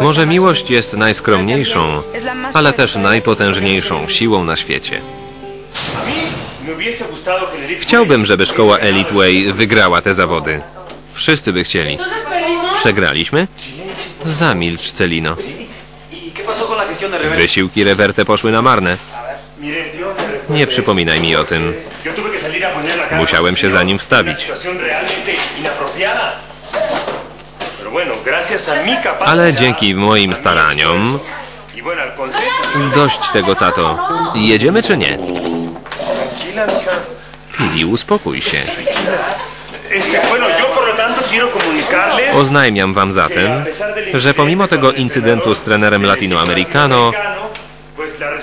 Może miłość jest najskromniejszą, ale też najpotężniejszą siłą na świecie. Chciałbym, żeby szkoła Elite Way wygrała te zawody. Wszyscy by chcieli. Przegraliśmy? Zamilcz, Celino. Wysiłki Reverte poszły na marne. Nie przypominaj mi o tym. Musiałem się za nim wstawić. Ale dzięki moim staraniom... Dość tego, tato. Jedziemy czy nie? Pili, uspokój się. Oznajmiam wam zatem, że pomimo tego incydentu z trenerem latinoamericano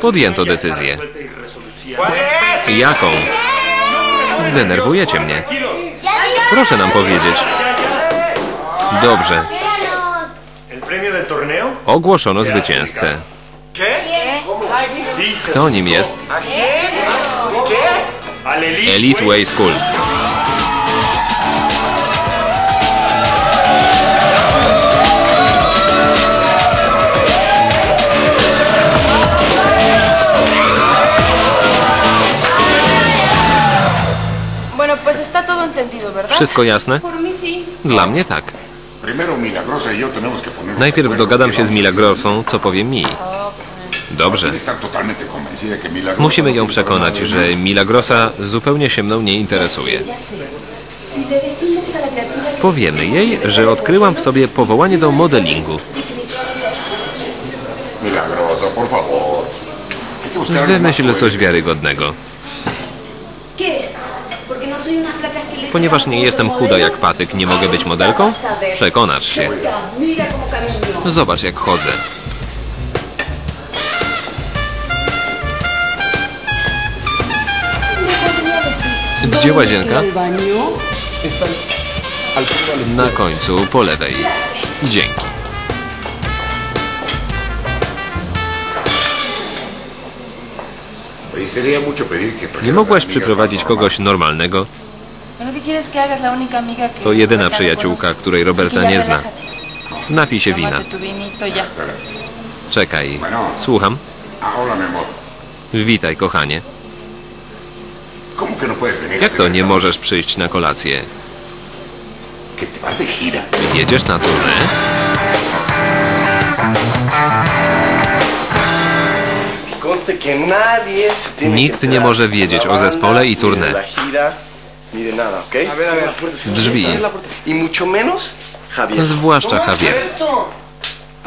podjęto decyzję. Jaką? Denerwujecie mnie. Proszę nam powiedzieć. Dobrze. Ogłoszono zwycięzcę. Kto nim jest? Elite Way School. Wszystko jasne? Dla mnie tak. Najpierw dogadam się z Milagrosą, co powie mi. Dobrze. Musimy no ją przekonać, że Milagrosa zupełnie się mną nie interesuje. Powiemy jej, że odkryłam w sobie powołanie do modelingu. Wymyśl coś wiarygodnego. Ponieważ nie jestem chuda jak patyk, nie mogę być modelką? Przekonasz się. Zobacz jak chodzę. Gdzie łazienka? Na końcu, po lewej. Dzięki. Nie trajeras mogłaś przyprowadzić kogoś normalnego? To jedyna przyjaciółka, której Roberta nie zna. Napij się wina. Czekaj. Słucham. Witaj, kochanie. ¿Cómo que no Jak to nie możesz przyjść na kolację? Jedziesz na turnę? Nikt nie może wiedzieć o zespole i tournée. Drzwi. Javier. Zwłaszcza Javier.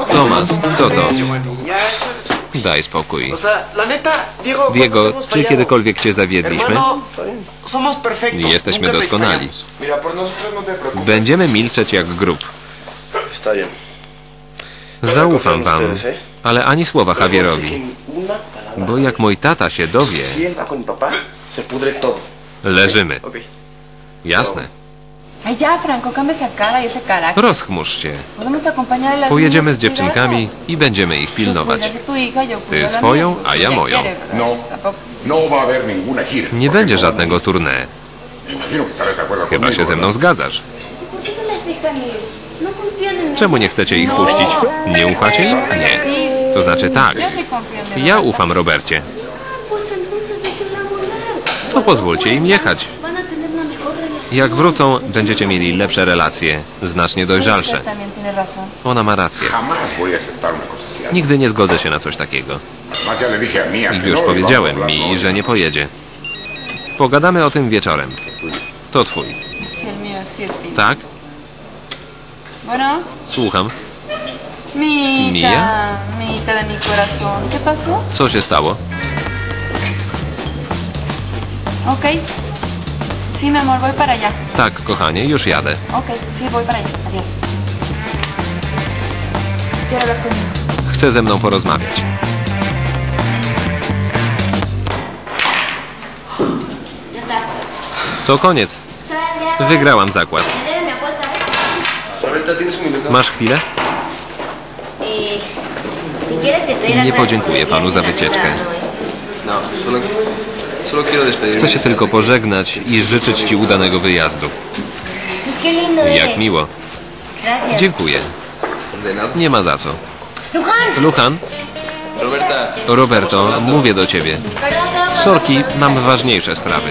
Tomas, co to? Daj spokój. Diego, Diego, ¿cuántos hemos czy kiedykolwiek cię zawiedliśmy? Jesteśmy doskonali. no. Będziemy milczeć jak grób. Zaufam wam, ale ani słowa Javierowi. Bo jak mój tata się dowie, leżymy. Jasne. Y carácter. Rozchmurz się. Pojedziemy z y dziewczynkami cuidarlas. i będziemy ich pilnować. Ty swoją, a ja moją. No. No. Nie będzie no żadnego tournée. Chyba się ze mną zgadzasz. Czemu nie chcecie ich puścić? Nie ufacie im? Nie. To znaczy tak. Ja ufam Robercie. To pozwólcie im jechać. Jak wrócą, będziecie mieli lepsze relacje, znacznie dojrzalsze. Ona ma rację. Nigdy nie zgodzę się na coś takiego. I już powiedziałem mi, że nie pojedzie. Pogadamy o tym wieczorem. To twój. Tak? Bueno, Słucham. Mita, ¿Mía? Mita de mi corazón. ¿Qué pasó? Co się stało? Ok. Sí, mi amor, voy para allá. Tak, kochanie, już jadę. Ok, sí, voy para allá. Adiós. Quiero hablar conmigo. Chce ze mną porozmawiać. Está. To koniec. Wygrałam zakład. Masz chwilę? Nie podziękuję panu za wycieczkę. No. Chcę się tylko pożegnać i życzyć ci udanego wyjazdu. Jak miło. Dziękuję. Nada. Nie ma za co. Roberta. Roberto, mówię do ciebie. Sorki, mam ważniejsze sprawy.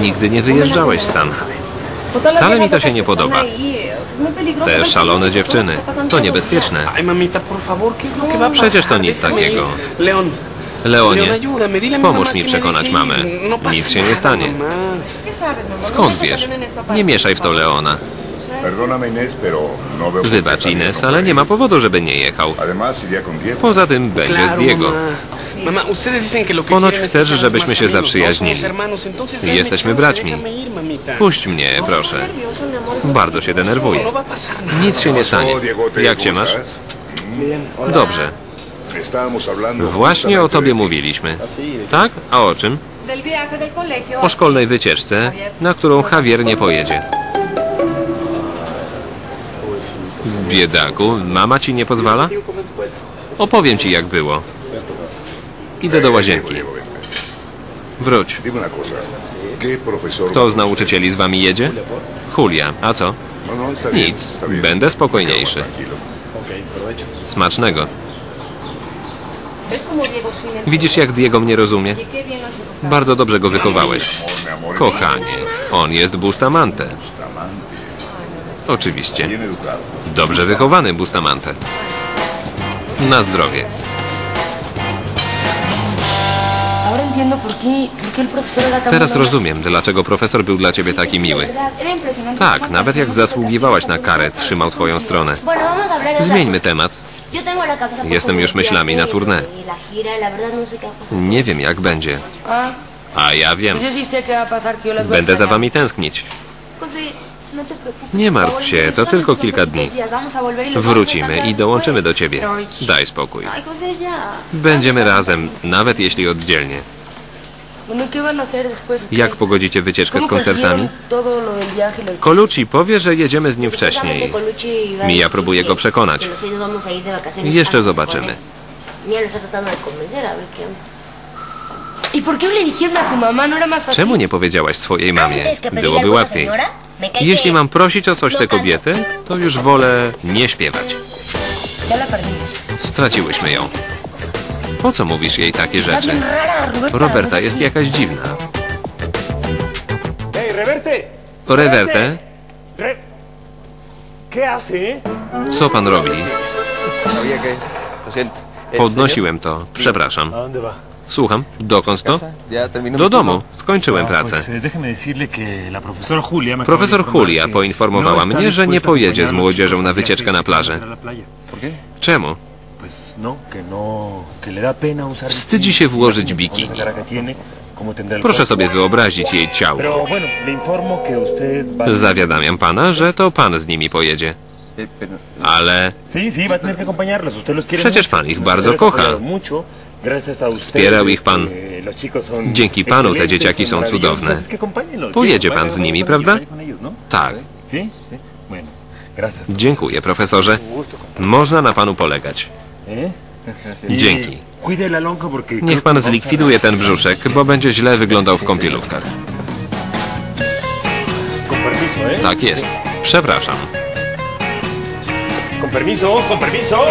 Nigdy nie wyjeżdżałeś sam. Wcale mi to się nie podoba. Te szalone dziewczyny. To niebezpieczne. Przecież to nic takiego. Leonie, pomóż mi przekonać mamę. No Nic się nie stanie. Skąd wiesz? Nie mieszaj w to Leona. No Wybacz Ines, ale nie ma powodu, żeby nie jechał. Poza tym będzie z Diego. Ponoć chcesz, żebyśmy się ¿no? zaprzyjaźnili. Jesteśmy braćmi. Puść mnie, proszę. Bardzo się denerwuję. No. Nic się nie stanie. Jak ¿cómo masz? Dobrze. Właśnie o tobie mówiliśmy. Tak? A o czym? O szkolnej wycieczce, na którą Javier nie pojedzie. Biedaku, mama ci nie pozwala? Opowiem ci jak było. Idę do łazienki. Wróć. Dime una cosa. ¿Qué profesor... Kto z nauczycieli z wami jedzie? Julia. A co? Nic. Będę spokojniejszy. Smacznego. Widzisz jak Diego mnie rozumie? Bardzo dobrze go wychowałeś. Kochanie, on jest Bustamante. Oczywiście. Dobrze wychowany Bustamante. Na zdrowie. Entiendo por qué, por qué el profesor era tan Teraz rozumiem, dlaczego profesor był dla ciebie taki miły. Tak, nawet jak zasługiwałaś na karę, trzymał twoją stronę. Zmieńmy temat. Jestem już myślami na tournée. y no. Nie wiem jak będzie. Ah, A ja wiem. Będę za wami tęsknić. No. Nie martw się, to tylko kilka dni. y Wrócimy i dołączymy do ciebie. Daj spokój. Będziemy razem, nawet jeśli oddzielnie. Jak pogodzicie wycieczkę z ¿Cómo koncertami? Colucci powie, że jedziemy z nim wcześniej. A Mija próbuje go przekonać. Jeszcze zobaczymy. ¿Y? ¿No fácil? Czemu nie powiedziałaś swojej mamie? Byłoby łatwiej. Jeśli mam prosić o coś No te tanto. kobiety, to już wolę nie śpiewać. Straciłyśmy ją. Po co mówisz jej takie rzeczy? Roberta. No jest jakaś dziwna. ¡Hey, Reverte! Reverte, Re- ¿Qué hace? co pan robi? ¿El Podnosiłem to. Przepraszam. Słucham. Dokąd to? Do domu. Skończyłem Ah, pracę. eh, Profesor Julia poinformowała no mnie, że nie pojedzie z młodzieżą na wycieczkę na que plażę. Czemu? Wstydzi się włożyć bikini. Proszę sobie wyobrazić jej ciało. Zawiadamiam pana, że to pan z nimi pojedzie. Eh, eh, Ale... Przecież pan ich bardzo kocha. Wspierał ich pan. Dzięki panu te dzieciaki są cudowne. Pojedzie pan z nimi, prawda? Tak. Dziękuję, profesorze. Można na panu polegać. Dzięki. Niech pan zlikwiduje ten brzuszek, bo będzie źle wyglądał w kąpielówkach. ¿eh? Tak jest. Przepraszam. Con permiso, con permiso.